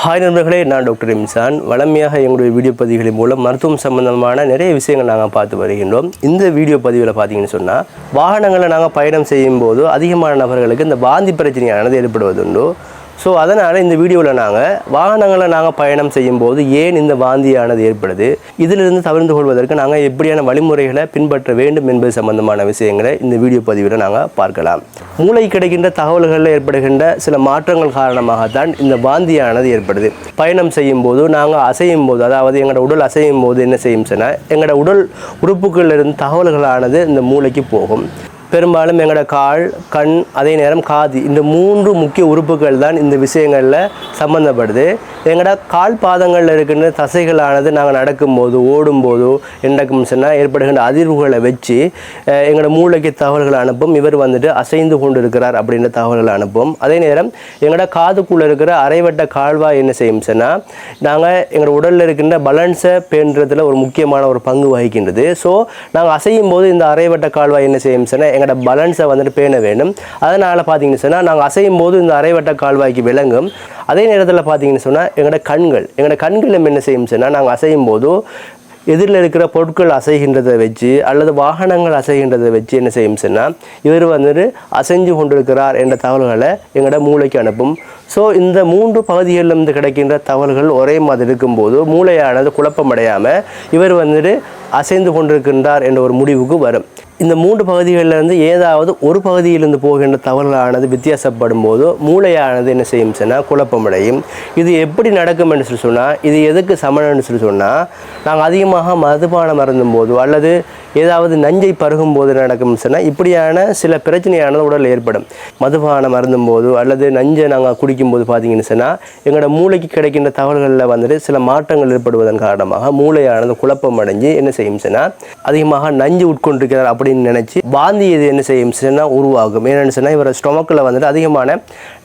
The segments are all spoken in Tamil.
ஹாய் நண்பர்களே நான் டாக்டர் இம்சான். வளமையாக எங்களுடைய வீடியோ பதிவுகளின் மூலம் மருத்துவம் சம்பந்தமான நிறைய விஷயங்கள் நாங்கள் பார்த்து வருகின்றோம். இந்த வீடியோ பதிவில் பார்த்தீங்கன்னு சொன்னால் வாகனங்களை நாங்கள் பயணம் செய்யும் போது அதிகமான நபர்களுக்கு இந்த வாந்தி பிரச்சனையானது ஏற்படுவதுண்டு. ஸோ அதனால் இந்த வீடியோவில் நாங்கள் வாகனங்களை நாங்கள் பயணம் செய்யும்போது ஏன் இந்த வாந்தியானது ஏற்படுது? இதிலிருந்து தவிர்த்து கொள்வதற்கு நாங்கள் எப்படியான வழிமுறைகளை பின்பற்ற வேண்டும் என்பது சம்பந்தமான விஷயங்களை இந்த வீடியோ பதிவில் நாங்கள் பார்க்கலாம். மூளை கிடைக்கின்ற தகவல்களில் ஏற்படுகின்ற சில மாற்றங்கள் காரணமாகத்தான் இந்த வாந்தியானது ஏற்படுது. பயணம் செய்யும் போது நாங்கள் அசையும் போது அதாவது எங்களோட உடல் அசையும் போது என்ன செய்யும் சொன்னால் எங்களோட உடல் உறுப்புகளில் இருந்து தகவல்களானது இந்த மூளைக்கு போகும். பெரும்பாலும் எங்களோட கால் கண் அதே நேரம் காது இந்த மூன்று முக்கிய உறுப்புகள் தான் இந்த விஷயங்களில் சம்மந்தப்படுது எங்களோட கால் பாதங்களில் இருக்கின்ற தசைகளானது நாங்கள் நடக்கும்போது ஓடும்போதோ என்னக்கும் சொன்னால் ஏற்படுகின்ற அதிர்வுகளை வச்சு எங்களோட மூளைக்கு தகவல்களை அனுப்பும். இவர் வந்துட்டு அசைந்து கொண்டு இருக்கிறார் அப்படின்ற தகவல்களை அனுப்பும். அதே நேரம் எங்களோட காதுக்குள்ளே இருக்கிற அரைவட்ட கால்வாய் என்ன செய்யும் சொன்னால் நாங்கள் எங்களோட உடலில் இருக்கின்ற பலன்ஸை பேணுறதுல ஒரு முக்கியமான ஒரு பங்கு வகிக்கின்றது. ஸோ நாங்கள் அசையும் போது இந்த அரைவட்ட கால்வாய் என்ன செய்யும் சொன்னால் எங்களோட பலன்ஸை வந்துட்டு பேண வேண்டும். அதனால் பார்த்தீங்கன்னு சொன்னால் நாங்கள் அசையும் போது இந்த அரைவட்ட கால்வாய்க்கு விளங்கும். அதே நேரத்தில் பார்த்தீங்கன்னு சொன்னால் எங்களோட கண்கள் எங்களோட கண்களும் என்ன செய்யும் சொன்னால் நாங்கள் அசையும் போது எதிரில் இருக்கிற பொருட்கள் அசைகின்றதை வச்சு அல்லது வாகனங்கள் அசைகின்றதை வச்சு என்ன செய்யும் சொன்னால் இவர் வந்துட்டு அசைஞ்சு கொண்டிருக்கிறார் என்ற தகவல்களை எங்களோட மூளைக்கு அனுப்பும். ஸோ இந்த மூன்று பகுதிகளிலிருந்து கிடைக்கின்ற தகவல்கள் ஒரே மாதிரி இருக்கும்போது மூளையானது குழப்பமடையாமல் இவர் வந்துட்டு அசைந்து கொண்டிருக்கின்றார் என்ற ஒரு முடிவுக்கு வரும். இந்த மூன்று பகுதிகளிலிருந்து ஏதாவது ஒரு பகுதியிலிருந்து போகின்ற தவறுகளானது வித்தியாசப்படும் போது மூளையானது என்ன செய்யும் சொன்னால் குழப்பமடையும். இது எப்படி நடக்கும் என்று சொல்லி சொன்னால் இது எதுக்கு சமணம்னு சொல்லி சொன்னால் நாங்கள் அதிகமாக மதுபானம் அருந்தும் போது அல்லது ஏதாவது நஞ்சை பருகும் போது நடக்கும் சொன்னால் இப்படியான சில பிரச்சனையானது உடல் ஏற்படும். மதுபானம் மருந்தும் போது அல்லது நஞ்சை நாங்கள் குடிக்கும்போது பார்த்தீங்கன்னு சொன்னால் எங்களோட மூளைக்கு கிடைக்கின்ற தகவல்களில் வந்துட்டு சில மாற்றங்கள் ஏற்படுவதன் காரணமாக மூளையானது குழப்பம் அடைஞ்சு என்ன செய்யும் சொன்னால் அதிகமாக நஞ்சு உட்கொண்டிருக்கிறார் அப்படின்னு நினச்சி வாந்தி இது என்ன செய்யும் சொன்னால் உருவாகும். என்னென்னு சொன்னால் இவர ஸ்டொமக்கில் வந்துட்டு அதிகமான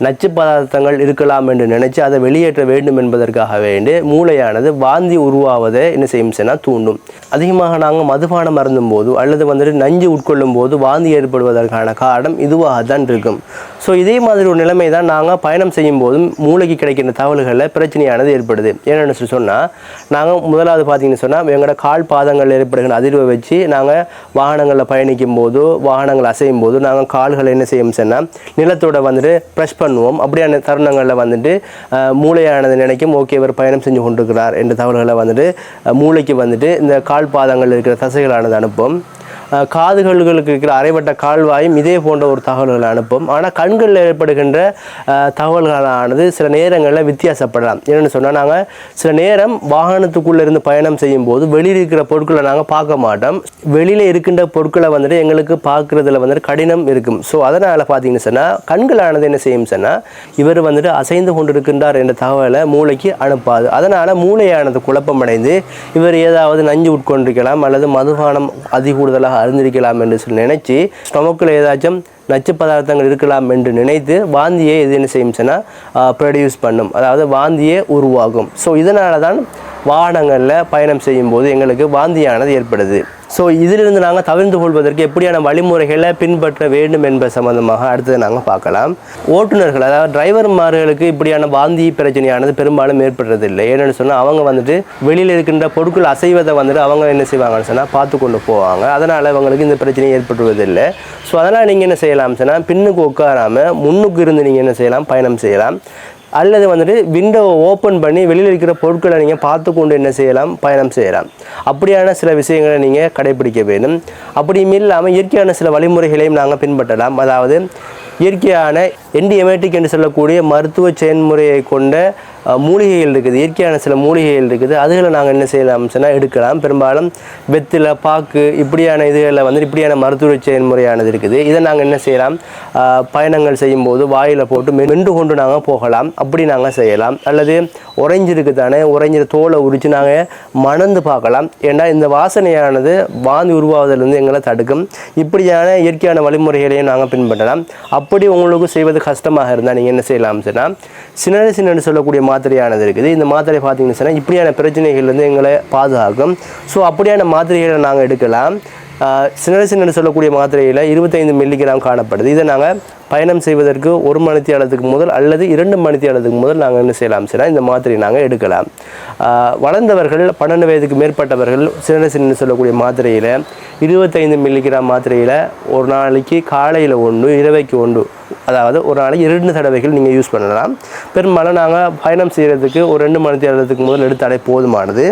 நச்சு பதார்த்தங்கள் இருக்கலாம் என்று நினச்சி அதை வெளியேற்ற வேண்டும் என்பதற்காக வேண்டி மூளையானது வாந்தி உருவாவதை என்ன செய்யும் சொன்னால் தூண்டும். அதிகமாக நாங்கள் மதுபானம் அருந்தும் போது அல்லது வந்துட்டு நஞ்சு உட்கொள்ளும் போது வாந்தி ஏற்படுவதற்கான காரணம் இதுவாக தான் இருக்கும். ஸோ இதே மாதிரி ஒரு நிலைமை தான் நாங்கள் பயணம் செய்யும் போதும் மூளைக்கு கிடைக்கின்ற தகவல்களில் பிரச்சனையானது ஏற்படுது. என்னென்னு சொன்னால் நாங்கள் முதலாவது பார்த்தீங்கன்னு சொன்னால் எங்களோட கால் பாதங்கள் ஏற்படுகிற அதிர்வை வச்சு நாங்கள் வாகனங்களில் பயணிக்கும் போது வாகனங்கள் அசையும் போது நாங்கள் கால்களை என்ன செய்யும் சொன்னால் நிலத்தோட வந்துட்டு ப்ரெஷ் பண்ணுவோம். அப்படியான தருணங்களில் வந்துட்டு மூளையானது நினைக்கும் ஓகே இவர் பயணம் செஞ்சு கொண்டிருக்கிறார் என்ற தகவல்களை வந்துட்டு மூளைக்கு வந்துட்டு இந்த கால் பாதங்கள் இருக்கிற தசைகளானது அனுப்பும். காதுகளுக்கு இருக்கிற அரைவட்ட கால்வாயும் இதே போன்ற ஒரு தகவல்களை அனுப்பும். ஆனால் கண்களில் ஏற்படுகின்ற தகவல்களானது சில நேரங்களில் வித்தியாசப்படலாம். என்னென்னு சொன்னால் நாங்கள் சில நேரம் வாகனத்துக்குள்ளே இருந்து பயணம் செய்யும் போது வெளியில் இருக்கிற பொருட்களை நாங்கள் பார்க்க மாட்டோம். வெளியில் இருக்கின்ற பொருட்களை வந்துட்டு எங்களுக்கு பார்க்குறதுல வந்துட்டு கடினம் இருக்கும். ஸோ அதனால் பார்த்தீங்கன்னு சொன்னால் கண்களானது என்ன செய்யும் சொன்னால் இவர் வந்துட்டு அசைந்து கொண்டிருக்கின்றார் என்ற தகவலை மூளைக்கு அனுப்பாது. அதனால் மூளையானது குழப்பமடைந்து இவர் ஏதாவது நஞ்சு உட்கொண்டிருக்கலாம் அல்லது மதுபானம் அதிகூடுதலாக அறிந்திருக்கலாம் என்று சொல்லி நினைச்சு ஸ்டொமக்கில் ஏதாச்சும் நச்சு பதார்த்தங்கள் இருக்கலாம் என்று நினைத்து வாந்தியை எது என்ன செய்யும்? சொன்னால் ப்ரொடியூஸ் பண்ணும். அதாவது வாந்தியே உருவாகும். ஸோ இதனால தான் வாகனங்களில் பயணம் செய்யும்போது எங்களுக்கு வாந்தியானது ஏற்படுது. ஸோ இதிலிருந்து நாங்கள் தவிர்த்து கொள்வதற்கு எப்படியான வழிமுறைகளை பின்பற்ற வேண்டும் என்பது சம்பந்தமாக அடுத்தது நாங்கள் பார்க்கலாம். ஓட்டுநர்கள் அதாவது டிரைவர்மார்களுக்கு இப்படியான வாந்தி பிரச்சனையானது பெரும்பாலும் ஏற்படுறதில்லை. ஏன்னு சொன்னால் அவங்க வந்துட்டு வெளியில் இருக்கின்ற பொருட்கள் அசைவதை வந்துட்டு அவங்க என்ன செய்வாங்கன்னு சொன்னால் பார்த்து கொண்டு போவாங்க. அதனால் அவங்களுக்கு இந்த பிரச்சனை ஏற்படுவதில்லை ஸோ அதனால் நீங்கள் என்ன செய்யலாம் சொன்னால் பின்னுக்கு உட்காராமல் முன்னுக்கு இருந்து நீங்கள் என்ன செய்யலாம் பயணம் செய்யலாம். அல்லது வந்துட்டு விண்டோவை ஓப்பன் பண்ணி வெளியில் இருக்கிற பொருட்களை நீங்கள் பார்த்து கொண்டு என்ன செய்யலாம்? பயணம் செய்யலாம். அப்படியான சில விஷயங்களை நீங்கள் கடைபிடிக்க வேண்டும். அப்படியும் இல்லாமல் இயற்கையான சில வழிமுறைகளையும் நாங்கள் பின்பற்றலாம். அதாவது இயற்கையான என்டிஎமேட்டிக் என்று சொல்லக்கூடிய மருத்துவ செயல்முறையை கொண்ட மூலிகைகள் இருக்குது. இயற்கையான சில மூலிகைகள் இருக்குது. அதுகளை நாங்கள் என்ன செய்யலாம் சொன்னால் எடுக்கலாம். பெரும்பாலும் வெத்தில் பாக்கு இப்படியான இதுகளில் வந்து இப்படியான மருத்துவ செயல்முறையானது இருக்குது. இதை நாங்கள் என்ன செய்யலாம்? பயணங்கள் செய்யும்போது வாயில் போட்டு மென்று கொண்டு நாங்கள் போகலாம். அப்படி நாங்கள் செய்யலாம். அல்லது உறைஞ்சிருக்கு தானே உறைஞ்சிற தோலை உரித்து நாங்கள் மணந்து பார்க்கலாம். ஏன்னா இந்த வாசனையானது வாந்தி உருவாவதிலிருந்து எங்களை தடுக்கும். இப்படியான இயற்கையான வழிமுறைகளையும் நாங்கள் பின்பற்றலாம். அப்படி உங்களுக்கு செய்வது கஷ்டமாக இருந்தால் நீங்கள் என்ன செய்யலாம் சொன்னால் சின்ன சின்ன சொல்லக்கூடிய மாத்திரையானது இருக்குது. இந்த மாத்திரை பார்த்தீங்கன்னு சொன்னால் இப்படியான பிரச்சனைகள்லேருந்து எங்களை பாதுகாக்கும். ஸோ அப்படியான மாத்திரைகளை நாங்கள் எடுக்கலாம். சின்ன சின்ன சொல்லக்கூடிய மாத்திரையில் இருபத்தைந்து மில்லிகிராம் காணப்படுது. இதை நாங்கள் பயணம் செய்வதற்கு ஒரு மணித்தியாலத்துக்கு முதல் அல்லது இரண்டு மணித்தியாலத்துக்கு முதல் நாங்கள் என்ன செய்யலாம்? சார் இந்த மாத்திரை நாங்கள் எடுக்கலாம். வளர்ந்தவர்கள் பன்னெண்டு வயதுக்கு மேற்பட்டவர்கள் சின்ன சின்ன சொல்லக்கூடிய மாத்திரையில் இருபத்தைந்து மில்லிகிராம் மாத்திரையில் ஒரு நாளைக்கு காலையில் ஒன்று இரவைக்கு ஒன்று அதாவது ஒரு நாளைக்கு இரண்டு தடவைகள் நீங்கள் யூஸ் பண்ணலாம். பெரும்பாலும் நாங்கள் பயணம் செய்கிறதுக்கு ஒரு ரெண்டு மணி நேரத்துக்கு முதல் எடுத்தாலே போதுமானது.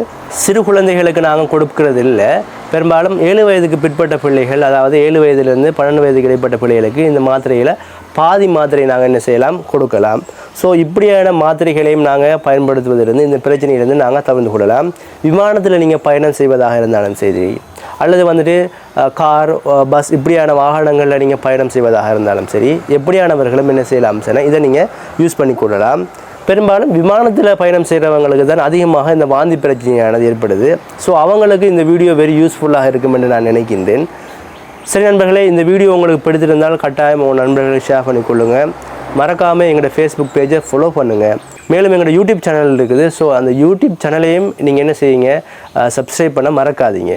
சிறு குழந்தைகளுக்கு நாங்கள் கொடுக்கறது இல்லை பெரும்பாலும் ஏழு வயதுக்கு பிற்பட்ட பிள்ளைகள் அதாவது ஏழு வயதுலேருந்து பன்னெண்டு வயதுக்கு இடைப்பட்ட பிள்ளைகளுக்கு இந்த மாத்திரையில் பாதி மாத்திரை நாங்கள் என்ன செய்யலாம்? கொடுக்கலாம். ஸோ இப்படியான மாத்திரைகளையும் நாங்கள் பயன்படுத்துவதிலிருந்து இந்த பிரச்சனையிலிருந்து நாங்கள் தவிர்த்து கொள்ளலாம். விமானத்தில் நீங்கள் பயணம் செய்வதாக இருந்தாலும் சரி அல்லது வந்துட்டு கார் பஸ் இப்படியான வாகனங்களில் நீங்கள் பயணம் செய்வதாக இருந்தாலும் சரி எப்படியானவர்களும் என்ன செய்யலாம் சார் இதை நீங்கள் யூஸ் பண்ணி கொள்ளலாம். பெரும்பாலும் விமானத்தில் பயணம் செய்கிறவங்களுக்கு தான் அதிகமாக இந்த வாந்தி பிரச்சனையானது ஏற்படுது. ஸோ அவங்களுக்கு இந்த வீடியோ வெரி யூஸ்ஃபுல்லாக இருக்கும் என்று நான் நினைக்கின்றேன். சரி நண்பர்களே இந்த வீடியோ உங்களுக்கு பிடித்திருந்தால் கட்டாயம் உங்கள் நண்பர்களுக்கு ஷேர் பண்ணிக்கொள்ளுங்கள் மறக்காமல் எங்களோட ஃபேஸ்புக் பேஜை ஃபாலோ பண்ணுங்கள் மேலும் எங்களோட யூடியூப் சேனல் இருக்குது. ஸோ அந்த யூடியூப் சேனலையும் நீங்கள் என்ன செய்யுங்க சப்ஸ்கிரைப் பண்ண மறக்காதீங்க.